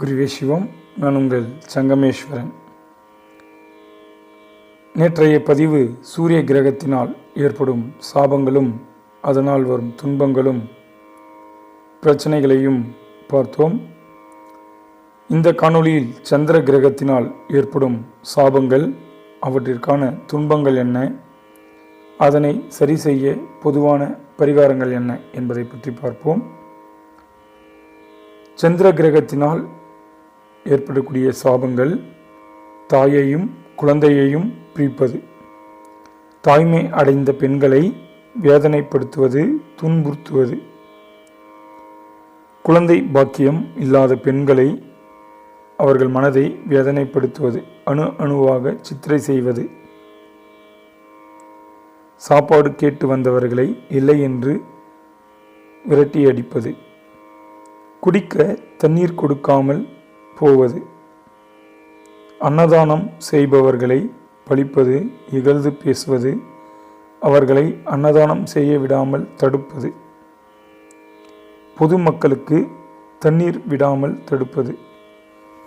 குருவே சிவம் நான் உங்கள் சங்கமேஸ்வரன். நேற்றைய பதிவு சூரிய கிரகத்தினால் ஏற்படும் சாபங்களும் அதனால் வரும் துன்பங்களும் பிரச்சனைகளையும் பார்த்தோம். இந்த காணொளியில் சந்திர கிரகத்தினால் ஏற்படும் சாபங்கள் அவற்றிற்கான துன்பங்கள் என்ன அதனை சரி செய்ய பொதுவான பரிகாரங்கள் என்ன என்பதை பற்றி பார்ப்போம். சந்திர கிரகத்தினால் ஏற்படக்கூடிய சாபங்கள் தாயையும் குழந்தையையும் பிரிப்பது. தாய்மை அடைந்த பெண்களை வேதனைப்படுத்துவது துன்புறுத்துவது. குழந்தை பாக்கியம் இல்லாத பெண்களை அவர்கள் மனதை வேதனைப்படுத்துவது அணு அணுவாக சித்திரை செய்வது. சாப்பாடு கேட்டு வந்தவர்களை இல்லை என்று விரட்டி அடிப்பது குடிக்க தண்ணீர் கொடுக்காமல் போவது. அன்னதானம் செய்பவர்களை பழிப்பது இகழ்ந்து பேசுவது அவர்களை அன்னதானம் செய்ய விடாமல் தடுப்பது. பொதுமக்களுக்கு தண்ணீர் விடாமல் தடுப்பது.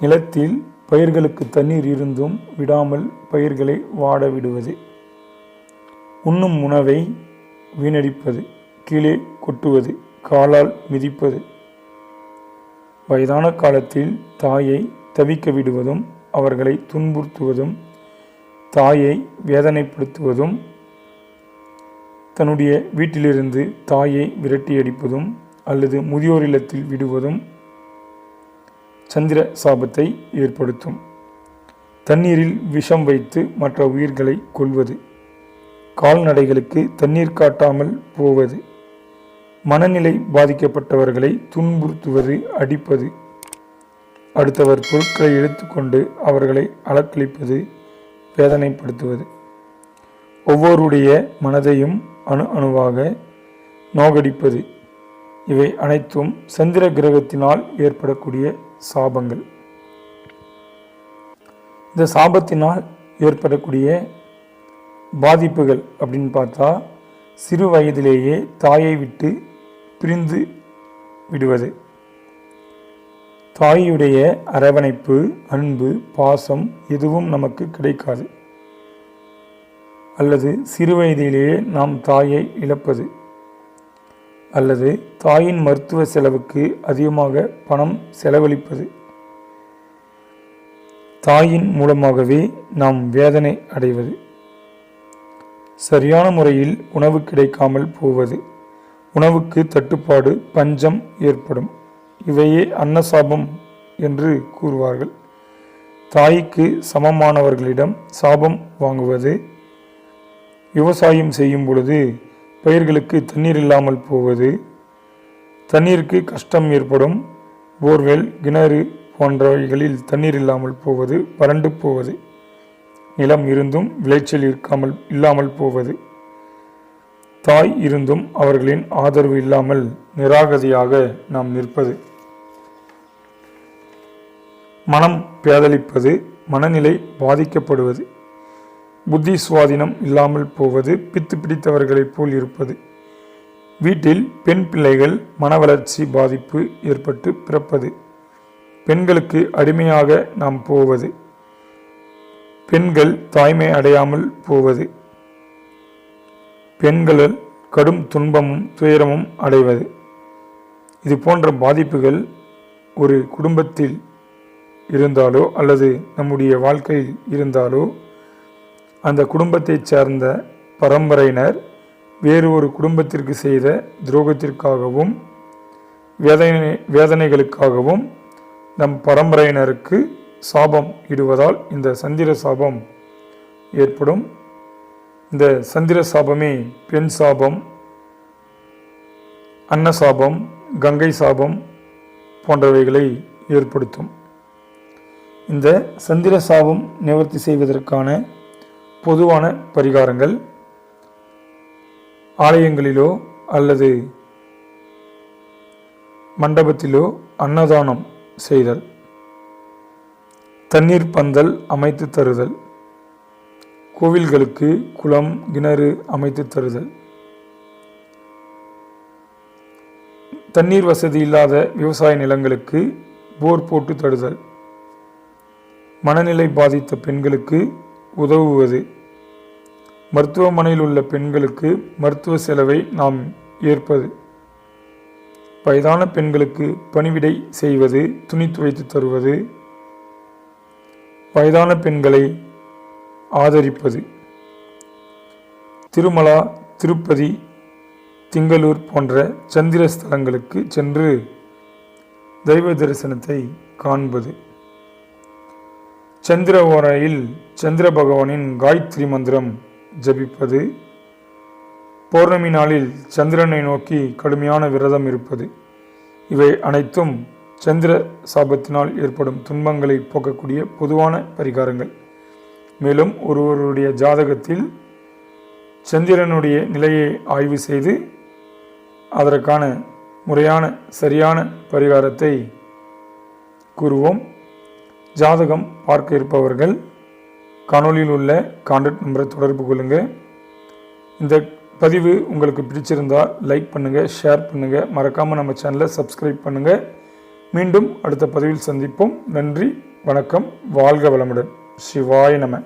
நிலத்தில் பயிர்களுக்கு தண்ணீர் இருந்தும் விடாமல் பயிர்களை வாட விடுவது. உண்ணும் உணவை வீணடிப்பது கீழே கொட்டுவது காலால் மிதிப்பது. வயதான காலத்தில் தாயை தவிக்க விடுவதும் அவர்களை துன்புறுத்துவதும் தாயை வேதனைப்படுத்துவதும் தன்னுடைய வீட்டிலிருந்து தாயை விரட்டியடிப்பதும் அல்லது முதியோர் இல்லத்தில் விடுவதும் சந்திர சாபத்தை ஏற்படுத்தும். தண்ணீரில் விஷம் வைத்து மற்ற உயிர்களை கொள்வது கால்நடைகளுக்கு தண்ணீர் காட்டாமல் போவது. மனநிலை பாதிக்கப்பட்டவர்களை துன்புறுத்துவது அடிப்பது. அடுத்தவர் பொருட்களை எடுத்துக்கொண்டு அவர்களை அலக்களிப்பது வேதனைப்படுத்துவது. ஒவ்வொருடைய மனதையும் அணு அணுவாக நோகடிப்பது. இவை அனைத்தும் சந்திர கிரகத்தினால் ஏற்படக்கூடிய சாபங்கள். இந்த சாபத்தினால் ஏற்படக்கூடிய பாதிப்புகள் அப்படின்னு பார்த்தா சிறு வயதிலேயே தாயை விட்டு பிரிந்து விடுவது. தாயுடைய அரவணைப்பு அன்பு பாசம் எதுவும் நமக்கு கிடைக்காது. அல்லது சிறுவயதிலேயே நாம் தாயை இழப்பது. அல்லது தாயின் மருத்துவ செலவுக்கு அதிகமாக பணம் செலவழிப்பது. தாயின் மூலமாகவே நாம் வேதனை அடைவது. சரியான முறையில் உணவு கிடைக்காமல் போவது. உணவுக்கு தட்டுப்பாடு பஞ்சம் ஏற்படும். இவையே அன்னசாபம் என்று கூறுவார்கள். தாய்க்கு சமமானவர்களிடம் சாபம் வாங்குவது விவசாயம் செய்யும் பொழுது பயிர்களுக்கு தண்ணீர் இல்லாமல் போவது தண்ணீருக்கு கஷ்டம் ஏற்படும் போர்வெல் கிணறு போன்றவைகளில் தண்ணீர் இல்லாமல் போவது வறண்டு போவது நிலம் இருந்தும் விளைச்சல் இருக்காமல் இல்லாமல் போவது. தாய் இருந்தும் அவர்களின் ஆதரவு இல்லாமல் நிராகதியாக நாம் நிற்பது. மனம் பேதலிப்பது மனநிலை பாதிக்கப்படுவது புத்தி சுவாதீனம் இல்லாமல் போவது பித்து பிடித்தவர்களைப் போல் இருப்பது. வீட்டில் பெண் பிள்ளைகள் மன வளர்ச்சி பாதிப்பு ஏற்பட்டு பிறப்பது. பெண்களுக்கு அடிமையாக நாம் போவது. பெண்கள் தாய்மை அடையாமல் போவது. பெண்களில் கடும் துன்பமும் துயரமும் அடைவது. இது போன்ற பாதிப்புகள் ஒரு குடும்பத்தில் இருந்தாலோ அல்லது நம்முடைய வாழ்க்கையில் இருந்தாலோ அந்த குடும்பத்தைச் சேர்ந்த பரம்பரையினர் வேறு ஒரு குடும்பத்திற்கு செய்த துரோகத்திற்காகவும் வேதனை வேதனைகளுக்காகவும் நம் பரம்பரையினருக்கு சாபம் இடுவதால் இந்த சந்திர சாபம் ஏற்படும். இந்த சந்திர சாபமே பெண் சாபம் அன்ன சாபம் கங்கை சாபம் போன்றவைகளை ஏற்படுத்தும். இந்த சந்திர சாபம் நிவர்த்தி செய்வதற்கான பொதுவான பரிகாரங்கள் ஆலயங்களிலோ அல்லது மண்டபத்திலோ அன்னதானம் செய்தல் தண்ணீர் பந்தல் அமைத்து தருதல் கோவில்களுக்கு குளம் கிணறு அமைத்து தருதல். தண்ணீர் வசதி இல்லாத விவசாய நிலங்களுக்கு போர் போட்டு தடுதல். மனநிலை பாதித்த பெண்களுக்கு உதவுவது. மருத்துவமனையில் உள்ள பெண்களுக்கு மருத்துவ செலவை நாம் ஏற்பது. வயதான பெண்களுக்கு பணிவிடை செய்வது துணி துவைத்து தருவது. வயதான பெண்களை ஆதரிப்பது. திருமலா திருப்பதி திங்களூர் போன்ற சந்திர ஸ்தலங்களுக்கு சென்று தெய்வ தரிசனத்தை காண்பது. சந்திர ஓரையில் சந்திர பகவானின் காயத்ரி மந்திரம் ஜபிப்பது. பௌர்ணமி நாளில் சந்திரனை நோக்கி கடுமையான விரதம் இருப்பது. இவை அனைத்தும் சந்திர சாபத்தினால் ஏற்படும் துன்பங்களை போக்கக்கூடிய பொதுவான பரிகாரங்கள். மேலும் ஒருவருடைய ஜாதகத்தில் சந்திரனுடைய நிலையை ஆய்வு செய்து அதற்கான முறையான சரியான பரிகாரத்தை கூறுவோம். ஜாதகம் பார்க்க இருப்பவர்கள் காணொளியில் உள்ள கான்டாக்ட் நம்பரை தொடர்பு கொள்ளுங்கள் இந்த பதிவு உங்களுக்கு பிடிச்சிருந்தால் லைக் பண்ணுங்கள் ஷேர் பண்ணுங்கள் மறக்காமல் நம்ம சேனலை சப்ஸ்கிரைப் பண்ணுங்கள் மீண்டும் அடுத்த பதிவில் சந்திப்போம். நன்றி வணக்கம் வாழ்க வளமுடன். சிவாய நம.